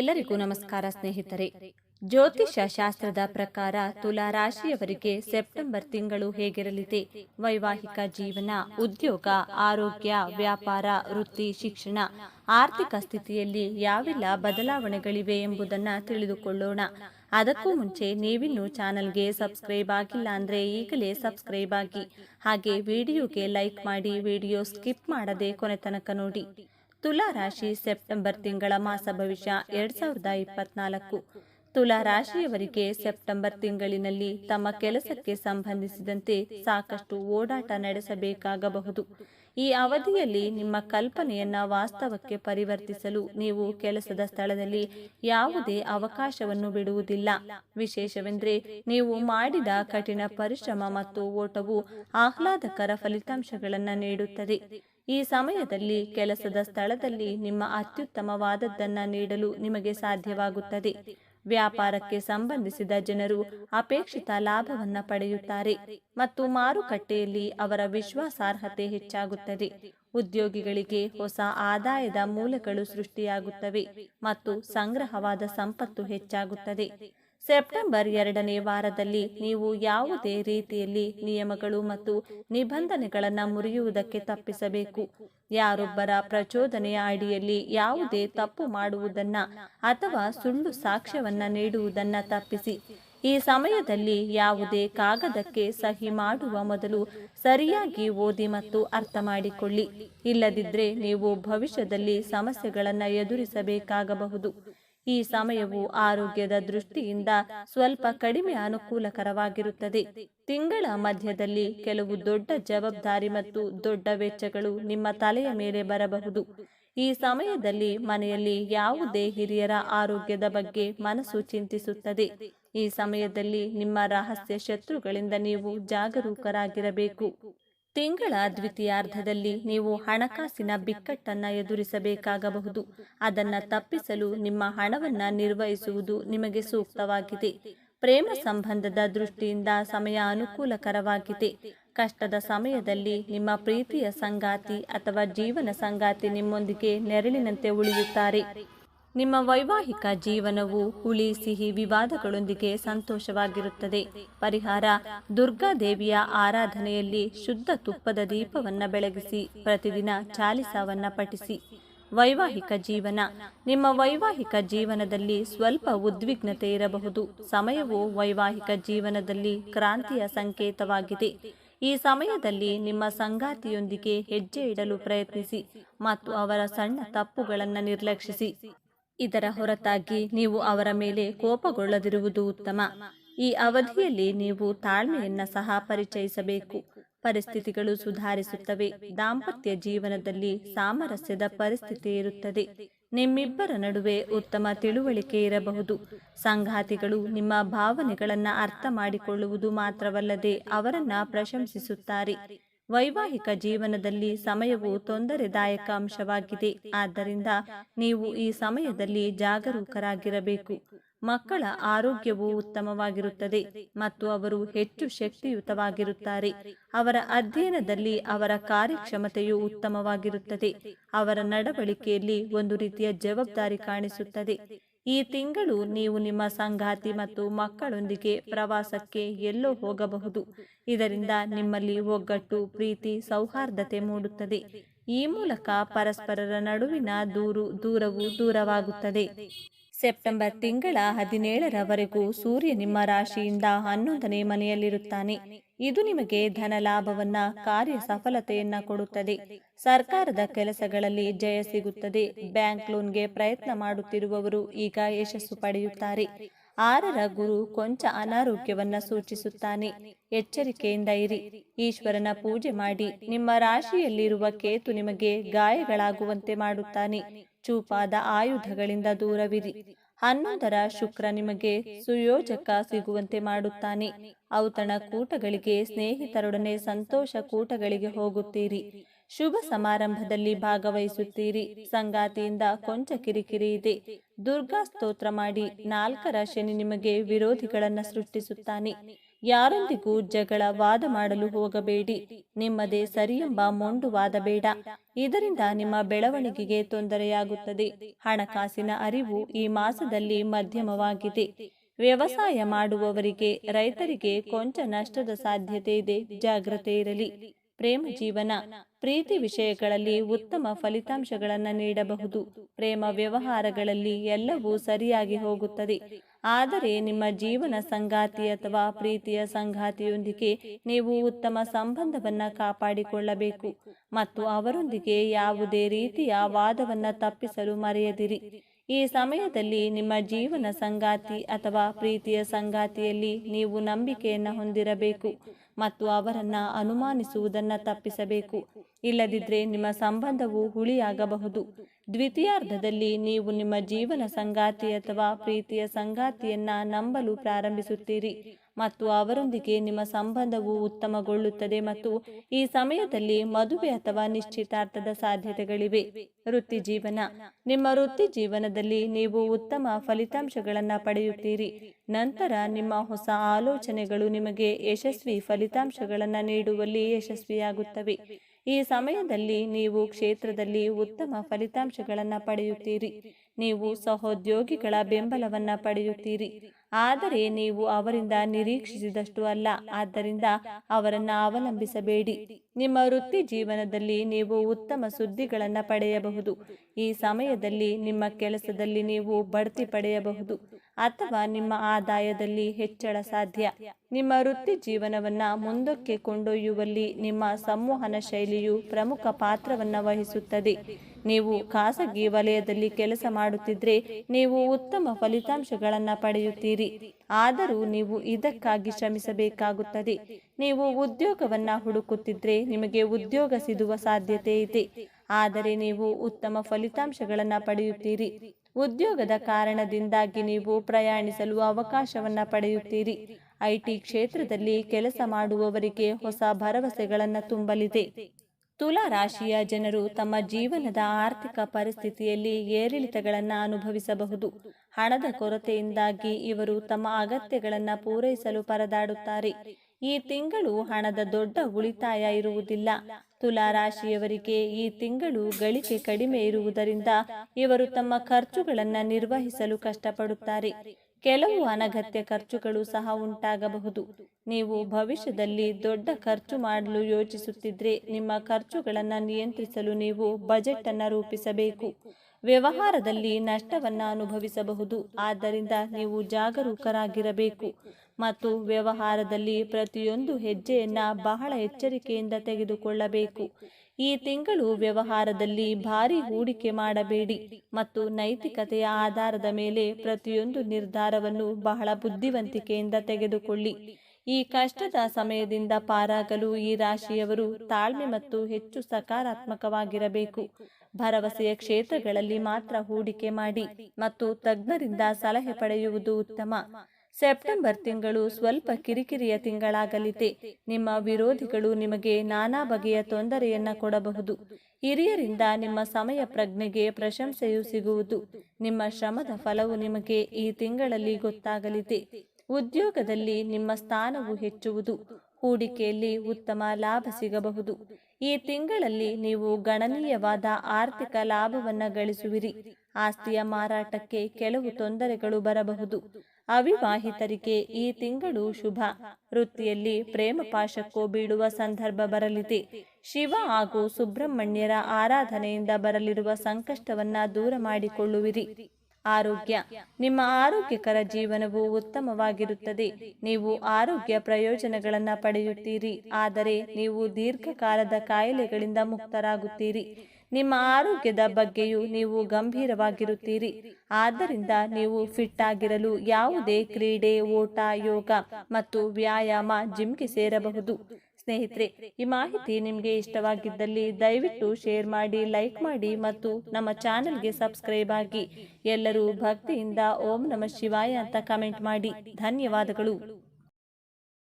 ಎಲ್ಲರಿಗೂ ನಮಸ್ಕಾರ ಸ್ನೇಹಿತರೆ. ಜ್ಯೋತಿಷ್ಯ ಶಾಸ್ತ್ರದ ಪ್ರಕಾರ ತುಲಾ ರಾಶಿಯವರಿಗೆ ಸೆಪ್ಟೆಂಬರ್ ತಿಂಗಳು ಹೇಗಿರಲಿದೆ? ವೈವಾಹಿಕ ಜೀವನ, ಉದ್ಯೋಗ, ಆರೋಗ್ಯ, ವ್ಯಾಪಾರ, ವೃತ್ತಿ, ಶಿಕ್ಷಣ, ಆರ್ಥಿಕ ಸ್ಥಿತಿಯಲ್ಲಿ ಯಾವೆಲ್ಲ ಬದಲಾವಣೆಗಳಿವೆ ಎಂಬುದನ್ನು ತಿಳಿದುಕೊಳ್ಳೋಣ. ಅದಕ್ಕೂ ಮುಂಚೆ ನೀವಿನ್ನೂ ಚಾನಲ್ಗೆ ಸಬ್ಸ್ಕ್ರೈಬ್ ಆಗಿಲ್ಲ ಅಂದ್ರೆ ಈಗಲೇ ಸಬ್ಸ್ಕ್ರೈಬ್ ಆಗಿ. ಹಾಗೆ ವಿಡಿಯೋಗೆ ಲೈಕ್ ಮಾಡಿ ವಿಡಿಯೋ ಸ್ಕಿಪ್ ಮಾಡದೆ ಕೊನೆ ತನಕ ನೋಡಿ. ತುಲಾ ರಾಶಿ ಸೆಪ್ಟೆಂಬರ್ ತಿಂಗಳ ಮಾಸ ಭವಿಷ್ಯ ಎರಡ್ ಸಾವಿರದ ಇಪ್ಪತ್ನಾಲ್ಕು. ತುಲಾ ರಾಶಿಯವರಿಗೆ ಸೆಪ್ಟೆಂಬರ್ ತಿಂಗಳಿನಲ್ಲಿ ತಮ್ಮ ಕೆಲಸಕ್ಕೆ ಸಂಬಂಧಿಸಿದಂತೆ ಸಾಕಷ್ಟು ಓಡಾಟ ನಡೆಸಬೇಕಾಗಬಹುದು. ಈ ಅವಧಿಯಲ್ಲಿ ನಿಮ್ಮ ಕಲ್ಪನೆಯನ್ನ ವಾಸ್ತವಕ್ಕೆ ಪರಿವರ್ತಿಸಲು ನೀವು ಕೆಲಸದ ಸ್ಥಳದಲ್ಲಿ ಯಾವುದೇ ಅವಕಾಶವನ್ನು ಬಿಡುವುದಿಲ್ಲ. ವಿಶೇಷವೆಂದರೆ ನೀವು ಮಾಡಿದ ಕಠಿಣ ಪರಿಶ್ರಮ ಮತ್ತು ಓಟವು ಆಹ್ಲಾದಕರ ಫಲಿತಾಂಶಗಳನ್ನು ನೀಡುತ್ತದೆ. ಈ ಸಮಯದಲ್ಲಿ ಕೆಲಸದ ಸ್ಥಳದಲ್ಲಿ ನಿಮ್ಮ ಅತ್ಯುತ್ತಮವಾದದ್ದನ್ನು ನೀಡಲು ನಿಮಗೆ ಸಾಧ್ಯವಾಗುತ್ತದೆ. ವ್ಯಾಪಾರಕ್ಕೆ ಸಂಬಂಧಿಸಿದ ಜನರು ಅಪೇಕ್ಷಿತ ಲಾಭವನ್ನು ಪಡೆಯುತ್ತಾರೆ ಮತ್ತು ಮಾರುಕಟ್ಟೆಯಲ್ಲಿ ಅವರ ವಿಶ್ವಾಸಾರ್ಹತೆ ಹೆಚ್ಚಾಗುತ್ತದೆ. ಉದ್ಯೋಗಿಗಳಿಗೆ ಹೊಸ ಆದಾಯದ ಮೂಲಗಳು ಸೃಷ್ಟಿಯಾಗುತ್ತವೆ ಮತ್ತು ಸಂಗ್ರಹವಾದ ಸಂಪತ್ತು ಹೆಚ್ಚಾಗುತ್ತದೆ. ಸೆಪ್ಟೆಂಬರ್ ಎರಡನೇ ವಾರದಲ್ಲಿ ನೀವು ಯಾವುದೇ ರೀತಿಯಲ್ಲಿ ನಿಯಮಗಳು ಮತ್ತು ನಿಬಂಧನೆಗಳನ್ನು ಮುರಿಯುವುದಕ್ಕೆ ತಪ್ಪಿಸಬೇಕು. ಯಾರೊಬ್ಬರ ಪ್ರಚೋದನೆಯ ಅಡಿಯಲ್ಲಿ ಯಾವುದೇ ತಪ್ಪು ಮಾಡುವುದನ್ನ ಅಥವಾ ಸುಳ್ಳು ಸಾಕ್ಷ್ಯವನ್ನ ನೀಡುವುದನ್ನ ತಪ್ಪಿಸಿ. ಈ ಸಮಯದಲ್ಲಿ ಯಾವುದೇ ಕಾಗದಕ್ಕೆ ಸಹಿ ಮಾಡುವ ಮೊದಲು ಸರಿಯಾಗಿ ಓದಿ ಮತ್ತು ಅರ್ಥ ಮಾಡಿಕೊಳ್ಳಿ. ಇಲ್ಲದಿದ್ದರೆ ನೀವು ಭವಿಷ್ಯದಲ್ಲಿ ಸಮಸ್ಯೆಗಳನ್ನು ಎದುರಿಸಬೇಕಾಗಬಹುದು. ಈ ಸಮಯವು ಆರೋಗ್ಯದ ದೃಷ್ಟಿಯಿಂದ ಸ್ವಲ್ಪ ಕಡಿಮೆ ಅನುಕೂಲಕರವಾಗಿರುತ್ತದೆ. ತಿಂಗಳ ಮಧ್ಯದಲ್ಲಿ ಕೆಲವು ದೊಡ್ಡ ಜವಾಬ್ದಾರಿ ಮತ್ತು ದೊಡ್ಡ ವೆಚ್ಚಗಳು ನಿಮ್ಮ ತಲೆಯ ಮೇಲೆ ಬರಬಹುದು. ಈ ಸಮಯದಲ್ಲಿ ಮನೆಯಲ್ಲಿ ಯಾವುದೇ ಹಿರಿಯರ ಆರೋಗ್ಯದ ಬಗ್ಗೆ ಮನಸ್ಸು ಚಿಂತಿಸುತ್ತದೆ. ಈ ಸಮಯದಲ್ಲಿ ನಿಮ್ಮ ರಹಸ್ಯ ಶತ್ರುಗಳಿಂದ ನೀವು ಜಾಗರೂಕರಾಗಿರಬೇಕು. ತಿಂಗಳ ದ್ವಿತೀಯಾರ್ಧದಲ್ಲಿ ನೀವು ಹಣಕಾಸಿನ ಬಿಕ್ಕಟ್ಟನ್ನು ಎದುರಿಸಬೇಕಾಗಬಹುದು. ಅದನ್ನು ತಪ್ಪಿಸಲು ನಿಮ್ಮ ಹಣವನ್ನು ನಿರ್ವಹಿಸುವುದು ನಿಮಗೆ ಸೂಕ್ತವಾಗಿದೆ. ಪ್ರೇಮ ಸಂಬಂಧದ ದೃಷ್ಟಿಯಿಂದ ಸಮಯ ಅನುಕೂಲಕರವಾಗಿದೆ. ಕಷ್ಟದ ಸಮಯದಲ್ಲಿ ನಿಮ್ಮ ಪ್ರೀತಿಯ ಸಂಗಾತಿ ಅಥವಾ ಜೀವನ ಸಂಗಾತಿ ನಿಮ್ಮೊಂದಿಗೆ ನೆರಳಿನಂತೆ ಉಳಿಯುತ್ತಾರೆ. ನಿಮ್ಮ ವೈವಾಹಿಕ ಜೀವನವು ಹುಳಿ, ಸಿಹಿ ವಿವಾದಗಳೊಂದಿಗೆ ಸಂತೋಷವಾಗಿರುತ್ತದೆ. ಪರಿಹಾರ ದುರ್ಗಾದೇವಿಯ ಆರಾಧನೆಯಲ್ಲಿ ಶುದ್ಧ ತುಪ್ಪದ ದೀಪವನ್ನು ಬೆಳಗಿಸಿ, ಪ್ರತಿದಿನ ಚಾಲಿಸವನ್ನ ಪಠಿಸಿ. ವೈವಾಹಿಕ ಜೀವನ, ನಿಮ್ಮ ವೈವಾಹಿಕ ಜೀವನದಲ್ಲಿ ಸ್ವಲ್ಪ ಉದ್ವಿಗ್ನತೆ ಇರಬಹುದು. ಸಮಯವು ವೈವಾಹಿಕ ಜೀವನದಲ್ಲಿ ಕ್ರಾಂತಿಯ ಸಂಕೇತವಾಗಿದೆ. ಈ ಸಮಯದಲ್ಲಿ ನಿಮ್ಮ ಸಂಗಾತಿಯೊಂದಿಗೆ ಹೆಜ್ಜೆ ಇಡಲು ಪ್ರಯತ್ನಿಸಿ ಮತ್ತು ಅವರ ಸಣ್ಣ ತಪ್ಪುಗಳನ್ನು ನಿರ್ಲಕ್ಷಿಸಿ. ಇದರ ಹೊರತಾಗಿ ನೀವು ಅವರ ಮೇಲೆ ಕೋಪಗೊಳ್ಳದಿರುವುದು ಉತ್ತಮ. ಈ ಅವಧಿಯಲ್ಲಿ ನೀವು ತಾಳ್ಮೆಯನ್ನ ಸಹ ಪರಿಚಯಿಸಬೇಕು. ಪರಿಸ್ಥಿತಿಗಳು ಸುಧಾರಿಸುತ್ತವೆ. ದಾಂಪತ್ಯ ಜೀವನದಲ್ಲಿ ಸಾಮರಸ್ಯದ ಪರಿಸ್ಥಿತಿ ಇರುತ್ತದೆ. ನಿಮ್ಮಿಬ್ಬರ ನಡುವೆ ಉತ್ತಮ ತಿಳುವಳಿಕೆ ಇರಬಹುದು. ಸಂಗಾತಿಗಳು ನಿಮ್ಮ ಭಾವನೆಗಳನ್ನ ಅರ್ಥ ಮಾಡಿಕೊಳ್ಳುವುದು ಮಾತ್ರವಲ್ಲದೆ ಅವರನ್ನ ಪ್ರಶಂಸಿಸುತ್ತಾರೆ. ವೈವಾಹಿಕ ಜೀವನದಲ್ಲಿ ಸಮಯವು ತೊಂದರೆದಾಯಕ ಅಂಶವಾಗಿದೆ. ಆದ್ದರಿಂದ ನೀವು ಈ ಸಮಯದಲ್ಲಿ ಜಾಗರೂಕರಾಗಿರಬೇಕು. ಮಕ್ಕಳ ಆರೋಗ್ಯವು ಉತ್ತಮವಾಗಿರುತ್ತದೆ ಮತ್ತು ಅವರು ಹೆಚ್ಚು ಶಕ್ತಿಯುತವಾಗಿರುತ್ತಾರೆ. ಅವರ ಅಧ್ಯಯನದಲ್ಲಿ ಅವರ ಕಾರ್ಯಕ್ಷಮತೆಯು ಉತ್ತಮವಾಗಿರುತ್ತದೆ. ಅವರ ನಡವಳಿಕೆಯಲ್ಲಿ ಒಂದು ರೀತಿಯ ಜವಾಬ್ದಾರಿ ಕಾಣಿಸುತ್ತದೆ. ಈ ತಿಂಗಳು ನೀವು ನಿಮ್ಮ ಸಂಗಾತಿ ಮತ್ತು ಮಕ್ಕಳೊಂದಿಗೆ ಪ್ರವಾಸಕ್ಕೆ ಎಲ್ಲೋ ಹೋಗಬಹುದು. ಇದರಿಂದ ನಿಮ್ಮಲ್ಲಿ ಒಗ್ಗಟ್ಟು, ಪ್ರೀತಿ, ಸೌಹಾರ್ದತೆ ಮೂಡುತ್ತದೆ. ಈ ಮೂಲಕ ಪರಸ್ಪರರ ನಡುವಿನ ದೂರು, ದೂರವು ದೂರವಾಗುತ್ತದೆ. ಸೆಪ್ಟೆಂಬರ್ ತಿಂಗಳ ಹದಿನೇಳರವರೆಗೂ ಸೂರ್ಯ ನಿಮ್ಮ ರಾಶಿಯಿಂದ ಹನ್ನೊಂದನೇ ಮನೆಯಲ್ಲಿರುತ್ತಾನೆ. ಇದು ನಿಮಗೆ ಧನ ಲಾಭವನ್ನ ಕಾರ್ಯ ಸಫಲತೆಯನ್ನ ಕೊಡುತ್ತದೆ. ಸರ್ಕಾರದ ಕೆಲಸಗಳಲ್ಲಿ ಜಯ ಸಿಗುತ್ತದೆ. ಬ್ಯಾಂಕ್ ಲೋನ್ಗೆ ಪ್ರಯತ್ನ ಮಾಡುತ್ತಿರುವವರು ಈಗ ಯಶಸ್ಸು ಪಡೆಯುತ್ತಾರೆ. ಆರರ ಗುರು ಕೊಂಚ ಅನಾರೋಗ್ಯವನ್ನ ಸೂಚಿಸುತ್ತಾನೆ. ಎಚ್ಚರಿಕೆಯಿಂದ ಇರಿ. ಈಶ್ವರನ ಪೂಜೆ ಮಾಡಿ. ನಿಮ್ಮ ರಾಶಿಯಲ್ಲಿರುವ ಕೇತು ನಿಮಗೆ ಗಾಯಗಳಾಗುವಂತೆ ಮಾಡುತ್ತಾನೆ. ಚೂಪಾದ ಆಯುಧಗಳಿಂದ ದೂರವಿರಿ. ಹನ್ನೊಂದರ ಶುಕ್ರ ನಿಮಗೆ ಸುಯೋಜಕ ಸಿಗುವಂತೆ ಮಾಡುತ್ತಾನೆ. ಔತಣ ಕೂಟಗಳಿಗೆ ಸ್ನೇಹಿತರೊಡನೆ ಸಂತೋಷ ಕೂಟಗಳಿಗೆ ಹೋಗುತ್ತೀರಿ. ಶುಭ ಸಮಾರಂಭದಲ್ಲಿ ಭಾಗವಹಿಸುತ್ತೀರಿ. ಸಂಗಾತಿಯಿಂದ ಕೊಂಚ ಕಿರಿಕಿರಿ ಇದೆ. ದುರ್ಗಾ ಸ್ತೋತ್ರ ಮಾಡಿ ನಾಲ್ಕರ ಶನಿ ನಿಮಗೆ ವಿರೋಧಿಗಳನ್ನು ಸೃಷ್ಟಿಸುತ್ತಾನೆ. ಯಾರೊಂದಿಗೂ ಜಗಳ, ವಾದ ಮಾಡಲು ಹೋಗಬೇಡಿ. ನಿಮ್ಮದೇ ಸರಿಯೆಂಬ ಮೊಂಡು ವಾದ ಬೇಡ. ಇದರಿಂದ ನಿಮ್ಮ ಬೆಳವಣಿಗೆಗೆ ತೊಂದರೆಯಾಗುತ್ತದೆ. ಹಣಕಾಸಿನ ಅರಿವು ಈ ಮಾಸದಲ್ಲಿ ಮಧ್ಯಮವಾಗಿದೆ. ವ್ಯವಸಾಯ ಮಾಡುವವರಿಗೆ, ರೈತರಿಗೆ ಕೊಂಚ ನಷ್ಟದ ಸಾಧ್ಯತೆ ಇದೆ. ಜಾಗ್ರತೆ ಇರಲಿ. ಪ್ರೇಮ ಜೀವನ. ಪ್ರೀತಿ ವಿಷಯಗಳಲ್ಲಿ ಉತ್ತಮ ಫಲಿತಾಂಶಗಳನ್ನು ನೀಡಬಹುದು. ಪ್ರೇಮ ವ್ಯವಹಾರಗಳಲ್ಲಿ ಎಲ್ಲವೂ ಸರಿಯಾಗಿ ಹೋಗುತ್ತದೆ. ಆದರೆ ನಿಮ್ಮ ಜೀವನ ಸಂಗಾತಿ ಅಥವಾ ಪ್ರೀತಿಯ ಸಂಗಾತಿಯೊಂದಿಗೆ ನೀವು ಉತ್ತಮ ಸಂಬಂಧವನ್ನು ಕಾಪಾಡಿಕೊಳ್ಳಬೇಕು ಮತ್ತು ಅವರೊಂದಿಗೆ ಯಾವುದೇ ರೀತಿಯ ವಾದವನ್ನು ತಪ್ಪಿಸಲು ಮರೆಯದಿರಿ. ಈ ಸಮಯದಲ್ಲಿ ನಿಮ್ಮ ಜೀವನ ಸಂಗಾತಿ ಅಥವಾ ಪ್ರೀತಿಯ ಸಂಗಾತಿಯಲ್ಲಿ ನೀವು ನಂಬಿಕೆಯನ್ನು ಹೊಂದಿರಬೇಕು. ಮತ್ತು ಅವರನ್ನ ಅನುಮಾನಿಸುವುದನ್ನು ತಪ್ಪಿಸಬೇಕು. ಇಲ್ಲದಿದ್ದರೆ ನಿಮ್ಮ ಸಂಬಂಧವು ಹುಳಿಯಾಗಬಹುದು. ದ್ವಿತೀಯಾರ್ಧದಲ್ಲಿ ನೀವು ನಿಮ್ಮ ಜೀವನ ಸಂಗಾತಿ ಅಥವಾ ಪ್ರೀತಿಯ ಸಂಗಾತಿಯನ್ನ ನಂಬಲು ಪ್ರಾರಂಭಿಸುತ್ತೀರಿ. ಮತ್ತು ಅವರೊಂದಿಗೆ ನಿಮ್ಮ ಸಂಬಂಧವು ಉತ್ತಮಗೊಳ್ಳುತ್ತದೆ ಮತ್ತು ಈ ಸಮಯದಲ್ಲಿ ಮದುವೆ ಅಥವಾ ನಿಶ್ಚಿತಾರ್ಥದ ಸಾಧ್ಯತೆಗಳಿವೆ. ವೃತ್ತಿ ಜೀವನ. ನಿಮ್ಮ ವೃತ್ತಿ ಜೀವನದಲ್ಲಿ ನೀವು ಉತ್ತಮ ಫಲಿತಾಂಶಗಳನ್ನು ಪಡೆಯುತ್ತೀರಿ. ನಂತರ ನಿಮ್ಮ ಹೊಸ ಆಲೋಚನೆಗಳು ನಿಮಗೆ ಯಶಸ್ವಿ ಫಲಿತಾಂಶಗಳನ್ನು ನೀಡುವಲ್ಲಿ ಯಶಸ್ವಿಯಾಗುತ್ತವೆ. ಈ ಸಮಯದಲ್ಲಿ ನೀವು ಕ್ಷೇತ್ರದಲ್ಲಿ ಉತ್ತಮ ಫಲಿತಾಂಶಗಳನ್ನು ಪಡೆಯುತ್ತೀರಿ. ನೀವು ಸಹೋದ್ಯೋಗಿಗಳ ಬೆಂಬಲವನ್ನು ಪಡೆಯುತ್ತೀರಿ. ಆದರೆ ನೀವು ಅವರಿಂದ ನಿರೀಕ್ಷಿಸಿದಷ್ಟು ಅಲ್ಲ. ಆದ್ದರಿಂದ ಅವರನ್ನ ಅವಲಂಬಿಸಬೇಡಿ. ನಿಮ್ಮ ವೃತ್ತಿ ಜೀವನದಲ್ಲಿ ನೀವು ಉತ್ತಮ ಸುದ್ದಿಗಳನ್ನು ಪಡೆಯಬಹುದು. ಈ ಸಮಯದಲ್ಲಿ ನಿಮ್ಮ ಕೆಲಸದಲ್ಲಿ ನೀವು ಬಡ್ತಿ ಪಡೆಯಬಹುದು. ಅಥವಾ ನಿಮ್ಮ ಆದಾಯದಲ್ಲಿ ಹೆಚ್ಚಳ ಸಾಧ್ಯ. ನಿಮ್ಮ ವೃತ್ತಿ ಜೀವನವನ್ನ ಮುಂದಕ್ಕೆ ಕೊಂಡೊಯ್ಯುವಲ್ಲಿ ನಿಮ್ಮ ಸಂವಹನ ಶೈಲಿಯು ಪ್ರಮುಖ ಪಾತ್ರವನ್ನು ವಹಿಸುತ್ತದೆ. ನೀವು ಖಾಸಗಿ ವಲಯದಲ್ಲಿ ಕೆಲಸ ಮಾಡುತ್ತಿದ್ರೆ ನೀವು ಉತ್ತಮ ಫಲಿತಾಂಶಗಳನ್ನು ಪಡೆಯುತ್ತೀರಿ. ಆದರೂ ನೀವು ಇದಕ್ಕಾಗಿ ಶ್ರಮಿಸಬೇಕಾಗುತ್ತದೆ. ನೀವು ಉದ್ಯೋಗವನ್ನ ಹುಡುಕುತ್ತಿದ್ರೆ ನಿಮಗೆ ಉದ್ಯೋಗ ಸಿಗುವ ಸಾಧ್ಯತೆ ಇದೆ. ಆದರೆ ನೀವು ಉತ್ತಮ ಫಲಿತಾಂಶಗಳನ್ನು ಪಡೆಯುತ್ತೀರಿ. ಉದ್ಯೋಗದ ಕಾರಣದಿಂದಾಗಿ ನೀವು ಪ್ರಯಾಣಿಸಲು ಅವಕಾಶವನ್ನು ಪಡೆಯುತ್ತೀರಿ. ಐಟಿ ಕ್ಷೇತ್ರದಲ್ಲಿ ಕೆಲಸ ಮಾಡುವವರಿಗೆ ಹೊಸ ಭರವಸೆಗಳನ್ನು ತುಂಬಲಿದೆ. ತುಲಾ ರಾಶಿಯ ಜನರು ತಮ್ಮ ಜೀವನದ ಆರ್ಥಿಕ ಪರಿಸ್ಥಿತಿಯಲ್ಲಿ ಏರಿಳಿತಗಳನ್ನು ಅನುಭವಿಸಬಹುದು. ಹಣದ ಕೊರತೆಯಿಂದಾಗಿ ಇವರು ತಮ್ಮ ಅಗತ್ಯಗಳನ್ನು ಪೂರೈಸಲು ಪರದಾಡುತ್ತಾರೆ. ಈ ತಿಂಗಳು ಹಣದ ದೊಡ್ಡ ಉಳಿತಾಯ ಇರುವುದಿಲ್ಲ. ತುಲಾ ರಾಶಿಯವರಿಗೆ ಈ ತಿಂಗಳು ಗಳಿಕೆ ಕಡಿಮೆ ಇರುವುದರಿಂದ ಇವರು ತಮ್ಮ ಖರ್ಚುಗಳನ್ನು ನಿರ್ವಹಿಸಲು ಕಷ್ಟಪಡುತ್ತಾರೆ. ಕೆಲವು ಅನಗತ್ಯ ಖರ್ಚುಗಳು ಸಹ ಉಂಟಾಗಬಹುದು. ನೀವು ಭವಿಷ್ಯದಲ್ಲಿ ದೊಡ್ಡ ಖರ್ಚು ಮಾಡಲು ಯೋಚಿಸುತ್ತಿದ್ರೆ ನಿಮ್ಮ ಖರ್ಚುಗಳನ್ನು ನಿಯಂತ್ರಿಸಲು ನೀವು ಬಜೆಟ್ ಅನ್ನು ರೂಪಿಸಬೇಕು. ವ್ಯವಹಾರದಲ್ಲಿ ನಷ್ಟವನ್ನು ಅನುಭವಿಸಬಹುದು. ಆದ್ದರಿಂದ ನೀವು ಜಾಗರೂಕರಾಗಿರಬೇಕು. ಮತ್ತು ವ್ಯವಹಾರದಲ್ಲಿ ಪ್ರತಿಯೊಂದು ಹೆಜ್ಜೆಯನ್ನ ಬಹಳ ಎಚ್ಚರಿಕೆಯಿಂದ ತೆಗೆದುಕೊಳ್ಳಬೇಕು. ಈ ತಿಂಗಳು ವ್ಯವಹಾರದಲ್ಲಿ ಭಾರಿ ಹೂಡಿಕೆ ಮಾಡಬೇಡಿ ಮತ್ತು ನೈತಿಕತೆಯ ಆಧಾರದ ಮೇಲೆ ಪ್ರತಿಯೊಂದು ನಿರ್ಧಾರವನ್ನು ಬಹಳ ಬುದ್ಧಿವಂತಿಕೆಯಿಂದ ತೆಗೆದುಕೊಳ್ಳಿ. ಈ ಕಷ್ಟದ ಸಮಯದಿಂದ ಪಾರಾಗಲು ಈ ರಾಶಿಯವರು ತಾಳ್ಮೆ ಮತ್ತು ಹೆಚ್ಚು ಸಕಾರಾತ್ಮಕವಾಗಿರಬೇಕು. ಭರವಸೆಯ ಕ್ಷೇತ್ರಗಳಲ್ಲಿ ಮಾತ್ರ ಹೂಡಿಕೆ ಮಾಡಿ ಮತ್ತು ತಜ್ಞರಿಂದ ಸಲಹೆ ಪಡೆಯುವುದು ಉತ್ತಮ. ಸೆಪ್ಟೆಂಬರ್ ತಿಂಗಳು ಸ್ವಲ್ಪ ಕಿರಿಕಿರಿಯ ತಿಂಗಳಾಗಲಿದೆ. ನಿಮ್ಮ ವಿರೋಧಿಗಳು ನಿಮಗೆ ನಾನಾ ಬಗೆಯ ತೊಂದರೆಯನ್ನ ಕೊಡಬಹುದು. ಹಿರಿಯರಿಂದ ನಿಮ್ಮ ಸಮಯ ಪ್ರಜ್ಞೆಗೆ ಪ್ರಶಂಸೆಯು ಸಿಗುವುದು. ನಿಮ್ಮ ಶ್ರಮದ ಫಲವು ನಿಮಗೆ ಈ ತಿಂಗಳಲ್ಲಿ ಗೊತ್ತಾಗಲಿದೆ. ಉದ್ಯೋಗದಲ್ಲಿ ನಿಮ್ಮ ಸ್ಥಾನವು ಹೆಚ್ಚುವುದು. ಹೂಡಿಕೆಯಲ್ಲಿ ಉತ್ತಮ ಲಾಭ ಸಿಗಬಹುದು. ಈ ತಿಂಗಳಲ್ಲಿ ನೀವು ಗಣನೀಯವಾದ ಆರ್ಥಿಕ ಲಾಭವನ್ನ ಗಳಿಸುವಿರಿ. ಆಸ್ತಿಯ ಮಾರಾಟಕ್ಕೆ ಕೆಲವು ತೊಂದರೆಗಳು ಬರಬಹುದು. ಅವಿವಾಹಿತರಿಗೆ ಈ ತಿಂಗಳು ಶುಭ. ವೃತ್ತಿಯಲ್ಲಿ ಪ್ರೇಮ ಪಾಶಕ್ಕೂ ಬೀಳುವ ಸಂದರ್ಭ ಬರಲಿದೆ. ಶಿವ ಹಾಗೂ ಸುಬ್ರಹ್ಮಣ್ಯರ ಆರಾಧನೆಯಿಂದ ಬರಲಿರುವ ಸಂಕಷ್ಟವನ್ನ ದೂರ ಮಾಡಿಕೊಳ್ಳುವಿರಿ. ಆರೋಗ್ಯ. ನಿಮ್ಮ ಆರೋಗ್ಯಕರ ಜೀವನವು ಉತ್ತಮವಾಗಿರುತ್ತದೆ. ನೀವು ಆರೋಗ್ಯ ಪ್ರಯೋಜನಗಳನ್ನು ಪಡೆಯುತ್ತೀರಿ. ಆದರೆ ನೀವು ದೀರ್ಘಕಾಲದ ಕಾಯಿಲೆಗಳಿಂದ ಮುಕ್ತರಾಗುತ್ತೀರಿ. ನಿಮ್ಮ ಆರೋಗ್ಯದ ಬಗ್ಗೆಯೂ ನೀವು ಗಂಭೀರವಾಗಿರುತ್ತೀರಿ. ಆದ್ದರಿಂದ ನೀವು ಫಿಟ್ ಆಗಿರಲು ಯಾವುದೇ ಕ್ರೀಡೆ, ಓಟ, ಯೋಗ ಮತ್ತು ವ್ಯಾಯಾಮ ಜಿಮ್ಗೆ ಸೇರಬಹುದು. ಸ್ನೇಹಿತರೆ, ಈ ಮಾಹಿತಿ ನಿಮಗೆ ಇಷ್ಟವಾಗಿದ್ದಲ್ಲಿ ದಯವಿಟ್ಟು ಶೇರ್ ಮಾಡಿ, ಲೈಕ್ ಮಾಡಿ ಮತ್ತು ನಮ್ಮ ಚಾನೆಲ್ಗೆ ಸಬ್ಸ್ಕ್ರೈಬ್ ಆಗಿ. ಎಲ್ಲರೂ ಭಕ್ತಿಯಿಂದ ಓಂ ನಮ ಶಿವಾಯ ಅಂತ ಕಮೆಂಟ್ ಮಾಡಿ. ಧನ್ಯವಾದಗಳು.